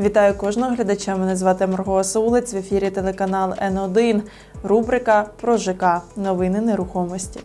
Вітаю кожного глядача. Мене звати Марго Саулець. В ефірі телеканал Н1. Рубрика про ЖК. Новини нерухомості.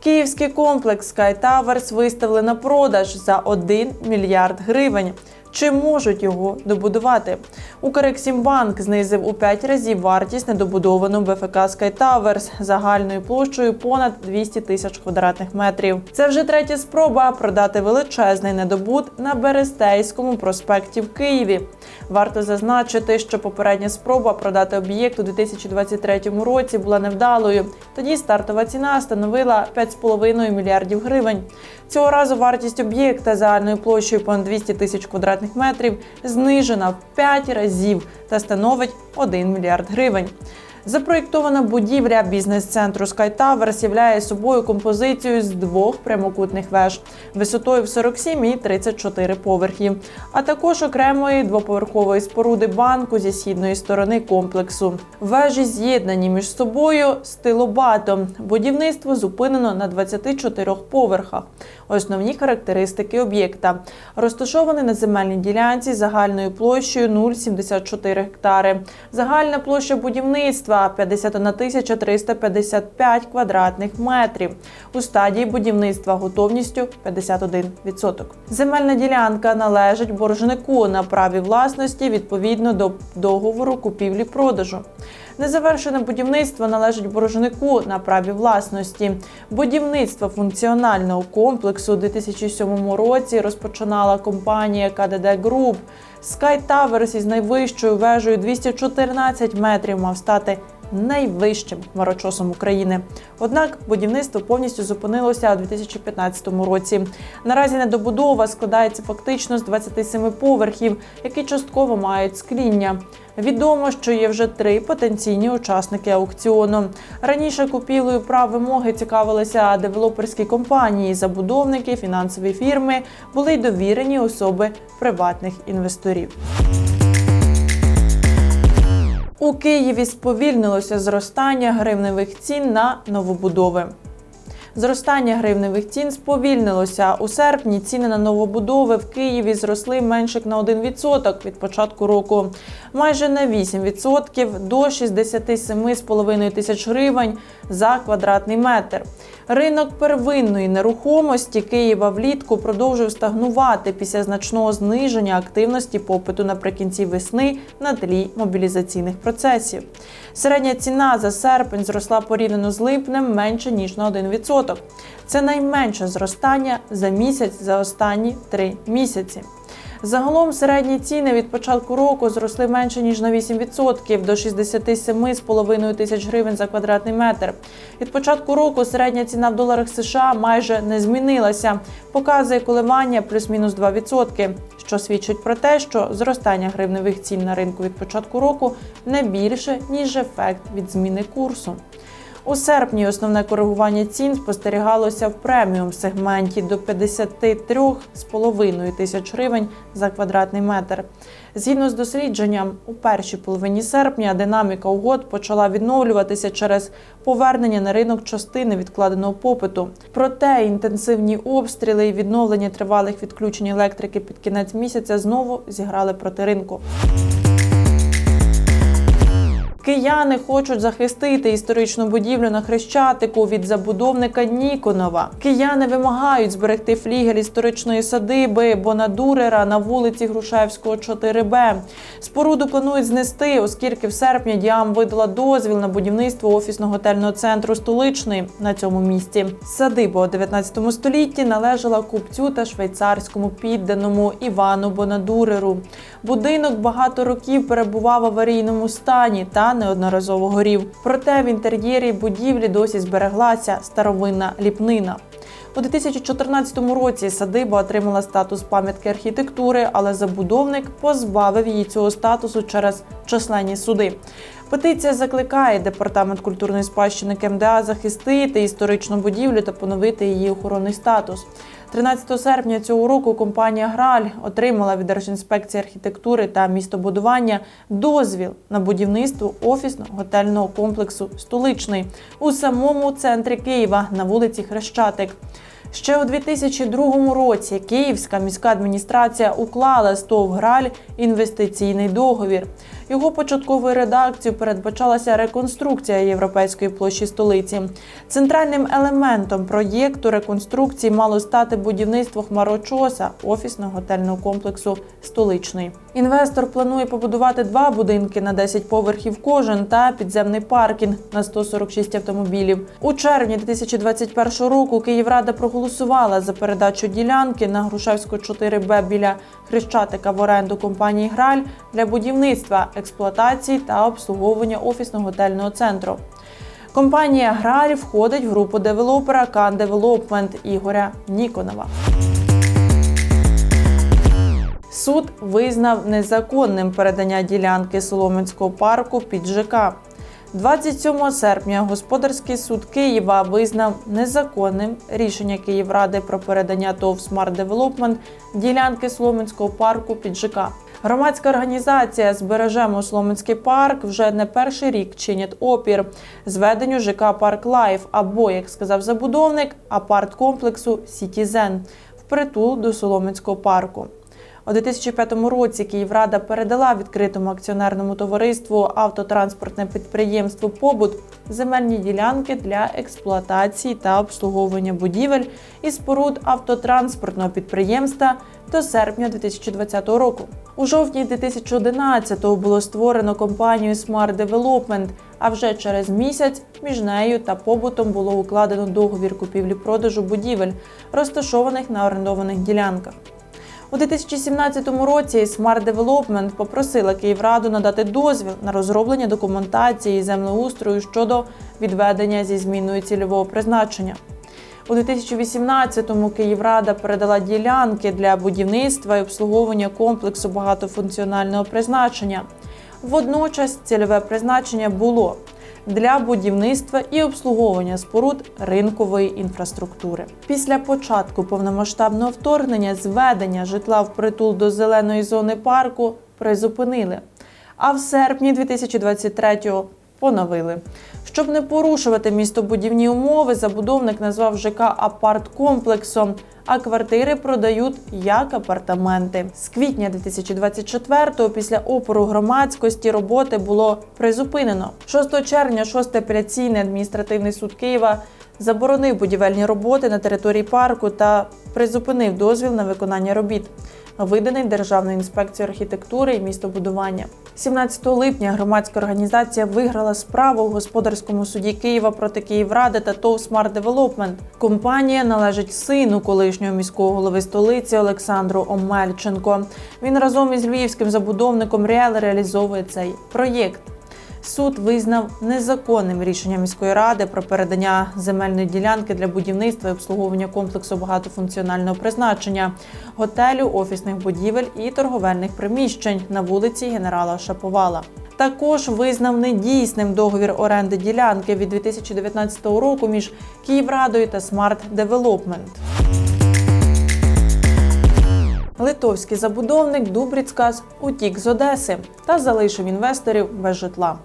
Київський комплекс Sky Towers виставили на продаж за 1 мільярд гривень. Чи можуть його добудувати? Укрексімбанк знизив у 5 разів вартість недобудованого БФК Towers загальною площею понад 200 тисяч квадратних метрів. Це вже третя спроба продати величезний недобут на Берестейському проспекті в Києві. Варто зазначити, що попередня спроба продати об'єкт у 2023 році була невдалою. Тоді стартова ціна становила 5,5 мільярдів гривень. Цього разу вартість об'єкта загальною площею понад 200 тисяч квадратних метрів знижена в 5 разів та становить 1 мільярд гривень. Запроєктована будівля бізнес-центру Sky Towers являє собою композицію з двох прямокутних веж висотою в 47 і 34 поверхи, а також окремої двоповерхової споруди банку зі східної сторони комплексу. Вежі з'єднані між собою стилобатом. Будівництво зупинено на 24 поверхах. Основні характеристики об'єкта розташований на земельній ділянці загальною площею 0,74 гектари. Загальна площа будівництва 51 тисяча 355 квадратних метрів. У стадії будівництва готовністю 51%. Земельна ділянка належить боржнику на праві власності відповідно до договору купівлі-продажу. Незавершене будівництво належить боржнику на праві власності. Будівництво функціонального комплексу у 2007 році розпочинала компанія КДД Груп. Sky Towers із найвищою вежею 214 метрів мав стати найвищим хмарочосом України. Однак будівництво повністю зупинилося у 2015 році. Наразі недобудова складається фактично з 27 поверхів, які частково мають скління. Відомо, що є вже три потенційні учасники аукціону. Раніше купівлею прав вимоги цікавилися девелоперські компанії, забудовники, фінансові фірми, були й довірені особи приватних інвесторів. У Києві сповільнилося зростання гривневих цін на новобудови. Зростання гривневих цін сповільнилося. У серпні ціни на новобудови в Києві зросли менше на 1% від початку року. Майже на 8% до 67,5 тисяч гривень за квадратний метр. Ринок первинної нерухомості Києва влітку продовжив стагнувати після значного зниження активності попиту наприкінці весни на тлі мобілізаційних процесів. Середня ціна за серпень зросла порівняно з липнем менше ніж на 1%. Це найменше зростання за місяць за останні три місяці. Загалом середні ціни від початку року зросли менше ніж на 8% до 67,5 тисяч гривень за квадратний метр. Від початку року середня ціна в доларах США майже не змінилася, показує коливання плюс-мінус 2%, що свідчить про те, що зростання гривневих цін на ринку від початку року не більше ніж ефект від зміни курсу. У серпні основне коригування цін спостерігалося в преміум сегменті до 53,5 тисяч гривень за квадратний метр. Згідно з дослідженням, у першій половині серпня динаміка угод почала відновлюватися через повернення на ринок частини відкладеного попиту. Проте інтенсивні обстріли і відновлення тривалих відключень електрики під кінець місяця знову зіграли проти ринку. Кияни хочуть захистити історичну будівлю на Хрещатику від забудовника Ніконова. Кияни вимагають зберегти флігель історичної садиби Бонадурера на вулиці Грушевського, 4Б. Споруду планують знести, оскільки в серпні Діам видала дозвіл на будівництво офісно-готельного центру столичний на цьому місці. Садиба у 19 столітті належала купцю та швейцарському підданому Івану Бонадуреру. Будинок багато років перебував в аварійному стані та неодноразово горів. Проте в інтер'єрі будівлі досі збереглася старовинна ліпнина. У 2014 році садиба отримала статус пам'ятки архітектури, але забудовник позбавив її цього статусу через численні суди. Петиція закликає департамент культурної спадщини КМДА захистити історичну будівлю та поновити її охоронний статус. 13 серпня цього року компанія Граль отримала від Держінспекції архітектури та містобудування дозвіл на будівництво офісно-готельного комплексу Столичний у самому центрі Києва на вулиці Хрещатик. Ще у 2002 році Київська міська адміністрація уклала з ТОВ Граль інвестиційний договір. Його початковою редакцією передбачалася реконструкція європейської площі столиці. Центральним елементом проєкту реконструкції мало стати будівництво хмарочоса офісно-готельного комплексу Столичний. Інвестор планує побудувати два будинки на 10 поверхів кожен та підземний паркінг на 146 автомобілів. У червні 2021 року Київрада проголосувала за передачу ділянки на Грушевську 4Б біля Хрещатика в оренду компанії Граль для будівництва, експлуатації та обслуговування офісно-готельного центру. Компанія Граль входить в групу девелопера Кан Девелопмент Ігоря Ніконова. Суд визнав незаконним передання ділянки Солом'янського парку під ЖК. 27 серпня господарський суд Києва визнав незаконним рішення Київради про передання ТОВ «Смарт Девелопмент» ділянки Солом'янського парку під ЖК. Громадська організація Збережемо Солом'янський парк вже не перший рік чинять опір зведенню ЖК Парк Лайф або, як сказав забудовник, апарт-комплексу Сітізен впритул до Солом'янського парку. У 2005 році Київрада передала відкритому акціонерному товариству автотранспортне підприємство Побут земельні ділянки для експлуатації та обслуговування будівель і споруд автотранспортного підприємства до серпня 2020 року. У жовтні 2011-го було створено компанію Smart Development, а вже через місяць між нею та побутом було укладено договір купівлі-продажу будівель, розташованих на орендованих ділянках. У 2017 році Smart Development попросила Київраду надати дозвіл на розроблення документації землеустрою щодо відведення зі зміною цільового призначення. У 2018-му Київрада передала ділянки для будівництва і обслуговування комплексу багатофункціонального призначення. Водночас цільове призначення було для будівництва і обслуговування споруд ринкової інфраструктури. Після початку повномасштабного вторгнення зведення житла в притул до зеленої зони парку призупинили. А в серпні 2023-го поновили. Щоб не порушувати містобудівні умови, забудовник назвав ЖК апарт-комплексом, а квартири продають як апартаменти. З квітня 2024-го після опору громадськості роботи було призупинено. 6 червня 6 апеляційний адміністративний суд Києва заборонив будівельні роботи на території парку та призупинив дозвіл на виконання робіт, виданий Державною інспекцією архітектури і містобудування. 17 липня громадська організація виграла справу у господарському суді Києва проти Київради та ТОВ Smart Development. Компанія належить сину колишнього міського голови столиці Олександру Омельченко. Він разом із львівським забудовником Ріел реалізовує цей проєкт. Суд визнав незаконним рішення міської ради про передання земельної ділянки для будівництва і обслуговування комплексу багатофункціонального призначення, готелю, офісних будівель і торговельних приміщень на вулиці генерала Шаповала. Також визнав недійсним договір оренди ділянки від 2019 року між Київрадою та Смарт Девелопмент. Литовський забудовник Дубріцкас утік з Одеси та залишив інвесторів без житла.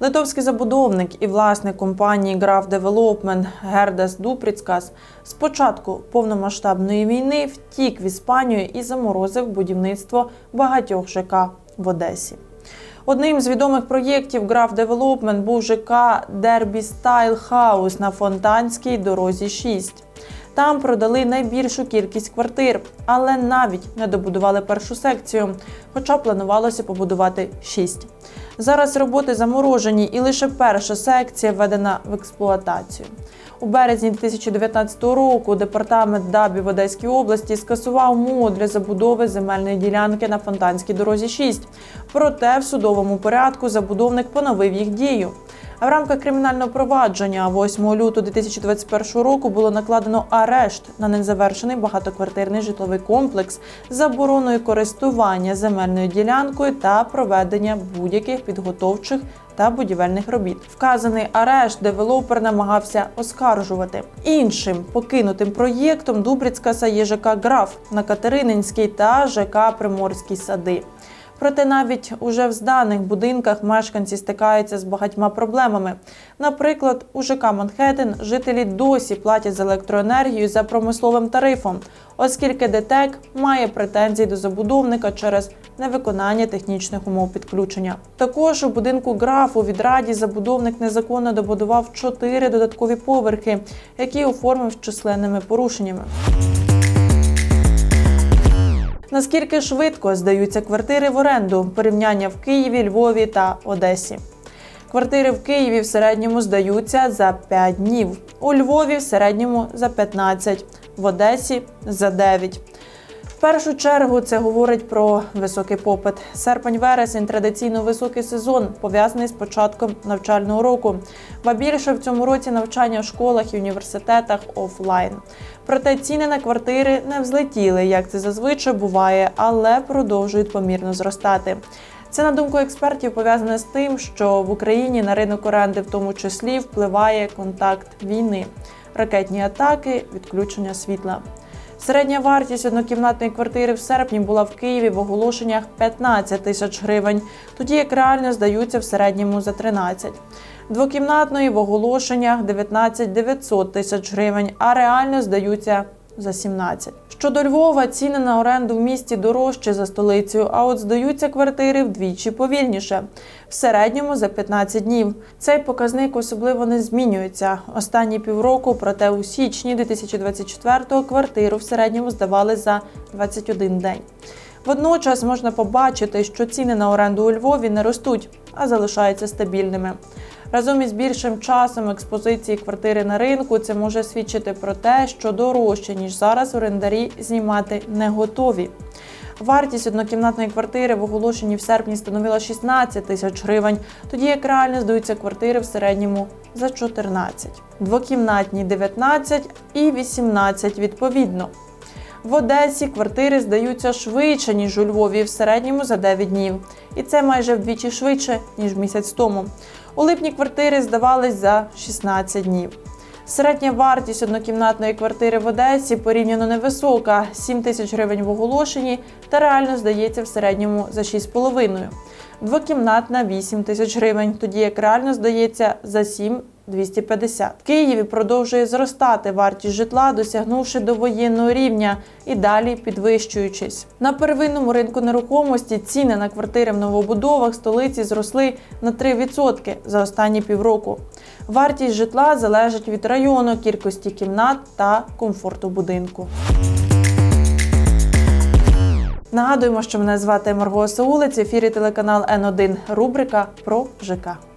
Литовський забудовник і власник компанії Граф Девелопмент Гердес Дупріцкас з початку повномасштабної війни втік в Іспанію і заморозив будівництво багатьох ЖК в Одесі. Одним з відомих проєктів Граф Девелопмент був ЖК Дербі Стайл Хаус на Фонтанській дорозі 6. Там продали найбільшу кількість квартир, але навіть не добудували першу секцію, хоча планувалося побудувати шість. Зараз роботи заморожені, і лише перша секція введена в експлуатацію. У березні 2019 року департамент ДАБІ в Одеській області скасував умову для забудови земельної ділянки на Фонтанській дорозі 6. Проте в судовому порядку забудовник поновив їх дію. А в рамках кримінального провадження 8 лютого 2021 року було накладено арешт на незавершений багатоквартирний житловий комплекс з забороною користування земельною ділянкою та проведення будь-яких підготовчих та будівельних робіт. Вказаний арешт девелопер намагався оскаржувати. Іншим покинутим проєктом Дубрицькаса є ЖК Граф на Катерининській та ЖК Приморській сади. Проте навіть уже в зданих будинках мешканці стикаються з багатьма проблемами. Наприклад, у ЖК Манхеттен жителі досі платять за електроенергію за промисловим тарифом, оскільки ДТЕК має претензії до забудовника через невиконання технічних умов підключення. Також у будинку граф у відраді забудовник незаконно добудував чотири додаткові поверхи, які оформив численними порушеннями. Наскільки швидко здаються квартири в оренду порівняння в Києві, Львові та Одесі? Квартири в Києві в середньому здаються за 5 днів, у Львові в середньому за 15, в Одесі за 9. В першу чергу це говорить про високий попит. Серпень-вересень традиційно високий сезон, пов'язаний з початком навчального року. Ба більше в цьому році навчання в школах і університетах офлайн. Проте ціни на квартири не взлетіли, як це зазвичай буває, але продовжують помірно зростати. Це на думку експертів пов'язане з тим, що в Україні на ринок оренди в тому числі впливає контакт війни, ракетні атаки, відключення світла. Середня вартість однокімнатної квартири в серпні була в Києві в оголошеннях 15 тисяч гривень, тоді як реально здаються в середньому за 13. Двокімнатної в оголошеннях 19 900 тисяч гривень, а реально здаються за 17. Щодо Львова, ціни на оренду в місті дорожчі за столицею, а от здаються квартири вдвічі повільніше, в середньому за 15 днів. Цей показник особливо не змінюється. Останні півроку, проте у січні 2024-го квартиру в середньому здавали за 21 день. Водночас можна побачити, що ціни на оренду у Львові не ростуть, а залишаються стабільними. Разом із більшим часом експозиції квартири на ринку це може свідчити про те, що дорожче ніж зараз орендарі знімати не готові. Вартість однокімнатної квартири в оголошенні в серпні становила 16 тисяч гривень, тоді як реально здаються квартири в середньому за 14. Двокімнатні 19 і 18 відповідно. В Одесі квартири здаються швидше, ніж у Львові, в середньому за 9 днів. І це майже вдвічі швидше, ніж місяць тому. У липні квартири здавались за 16 днів. Середня вартість однокімнатної квартири в Одесі порівняно невисока 7 тисяч гривень в оголошенні та реально здається в середньому за 6,5. Двокімнатна 8 тисяч гривень, тоді як реально здається за 7 250. В Києві продовжує зростати вартість житла, досягнувши до воєнного рівня і далі підвищуючись. На первинному ринку нерухомості ціни на квартири в новобудовах столиці зросли на 3% за останні півроку. Вартість житла залежить від району, кількості кімнат та комфорту будинку. Нагадуємо, що мене звати Марго Саулець, в ефірі телеканал Н1, рубрика про ЖК.